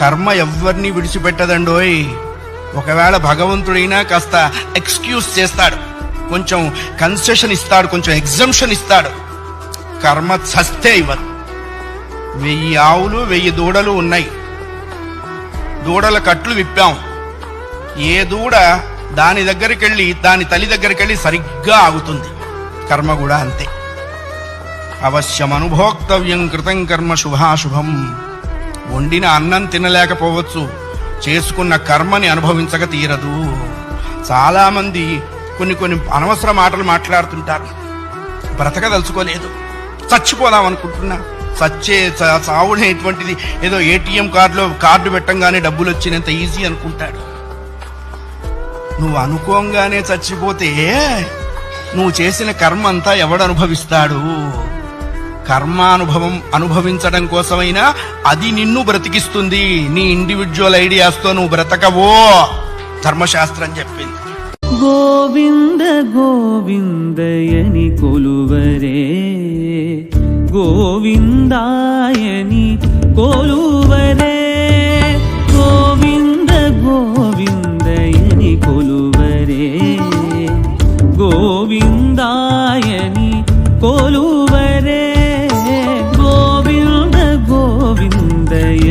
కర్మ ఎవరిని విడిచిపెట్టదండోయ్. ఒకవేళ భగవంతుడైనా కాస్త ఎక్స్క్యూజ్ చేస్తాడు. కొంచెం కన్సెషన్ ఇస్తాడు కొంచెం ఎగ్జంప్షన్ ఇస్తాడు. కర్మ చస్తే ఇవ్వదు. వెయ్యి ఆవులు వెయ్యి దూడలు ఉన్నాయి. దూడల కట్లు విప్పాం. ఏ దూడ దాని దగ్గరికి వెళ్ళి దాని తల్లి దగ్గరికి వెళ్ళి సరిగ్గా ఆగుతుంది. కర్మ కూడా అంతే. అవశ్యం అనుభోక్తవ్యం కృతం కర్మ శుభాశుభం. వండిన అన్నం తినలేకపోవచ్చు. చేసుకున్న కర్మని అనుభవించక తీరదు. చాలామంది కొన్ని కొన్ని అనవసర మాటలు మాట్లాడుతుంటారు. బ్రతకదలుచుకోలేదు. చచ్చిపోదాం అనుకుంటున్నా. చచ్చే చావునేటువంటిది ఏదో ఏటీఎం కార్డులో కార్డు పెట్టంగానే డబ్బులు వచ్చినంత ఈజీ అనుకుంటాడు. నువ్వు అనుకోంగానే చచ్చిపోతే నువ్వు చేసిన కర్మ అంతా ఎవడు అనుభవిస్తాడు కర్మానుభవం అనుభవించడం కోసమైనా అది నిన్ను బ్రతికిస్తుంది. నీ ఇండివిజువల్ ఐడియాస్తో నువ్వు బ్రతకవో ధర్మశాస్త్రం చెప్పింది. గోవింద గోవిందయని కొలువరే. గోవిందాయని కొలువరే. గోవింద గోవిందయని కొలువరే. గోవిందాయని కొలువరే.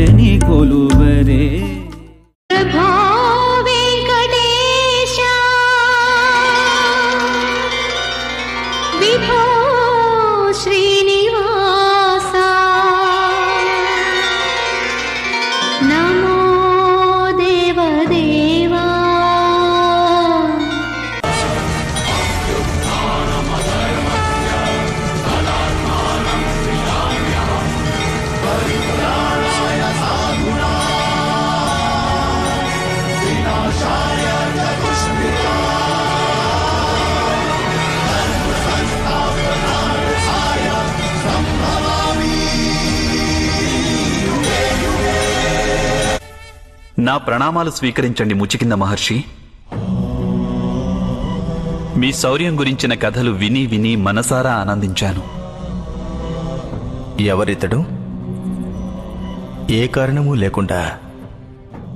గోవిందయని నా ప్రణామాలు స్వీకరించండి ముచికింద మహర్షి. మీ శౌర్యం గురించిన కథలు విని విని మనసారా ఆనందించాను. ఎవరితడు? ఏ కారణము లేకుండా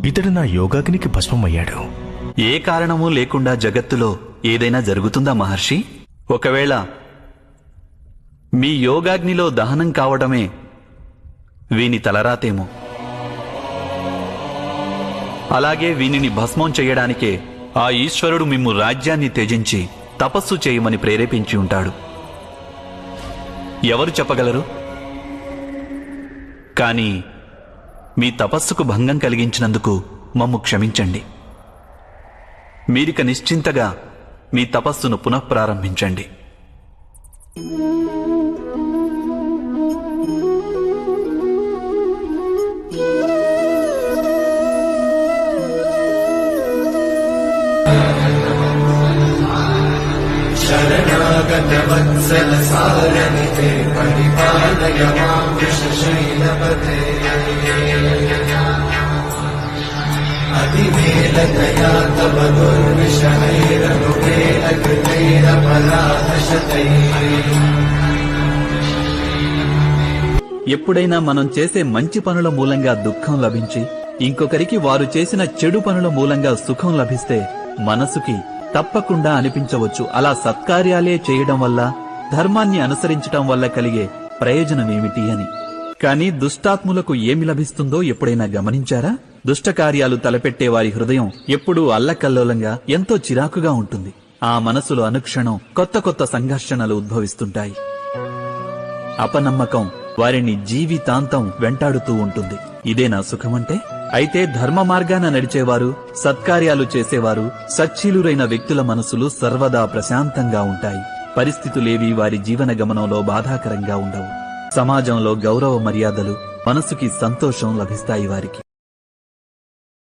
ఇతడు నా యోగాగ్నికి భస్మమయ్యాడు. ఏ కారణమూ లేకుండా జగత్తులో ఏదైనా జరుగుతుందా మహర్షి? ఒకవేళ మీ యోగాగ్నిలో దహనం కావడమే వీని తలరాతేమో. అలాగే వీనిని భస్మం చేయడానికే ఆ ఈశ్వరుడు మిమ్ము రాజ్యాన్ని త్యజించి తపస్సు చేయమని ప్రేరేపించి ఉంటాడు. ఎవరు చెప్పగలరు? కానీ మీ తపస్సుకు భంగం కలిగించినందుకు మమ్ము క్షమించండి. మీరిక నిశ్చింతగా మీ తపస్సును పునఃప్రారంభించండి. ఎప్పుడైనా మనం చేసే మంచి పనుల మూలంగా దుఃఖం లభించి ఇంకొకరికి వారు చేసిన చెడు పనుల మూలంగా సుఖం లభిస్తే మనసుకి తప్పకుండా అనిపించవచ్చు. అలా సత్కార్యాలే చేయడం వల్ల ధర్మాన్ని అనుసరించటం వల్ల కలిగే ప్రయోజనమేమిటి అని. కాని దుష్టాత్ములకు ఏమి లభిస్తుందో ఎప్పుడైనా గమనించారా? దుష్టకార్యాలు తలపెట్టే వారి హృదయం ఎప్పుడూ అల్లకల్లోలంగా ఎంతో చిరాకుగా ఉంటుంది. ఆ మనసులో అనుక్షణం కొత్త కొత్త సంఘర్షణలు ఉద్భవిస్తుంటాయి. అపనమ్మకం వారిని జీవితాంతం వెంటాడుతూ ఉంటుంది. ఇదే నా సుఖమంటే? అయితే ధర్మ మార్గాన నడిచేవారు సత్కార్యాలు చేసేవారు సచ్చీలురైన వ్యక్తుల మనసులు సర్వదా ప్రశాంతంగా ఉంటాయి. పరిస్థితులేవి వారి జీవన గమనంలో బాధాకరంగా ఉండవు. సమాజంలో గౌరవ మర్యాదలు మనసుకి సంతోషం లభిస్తాయి వారికి.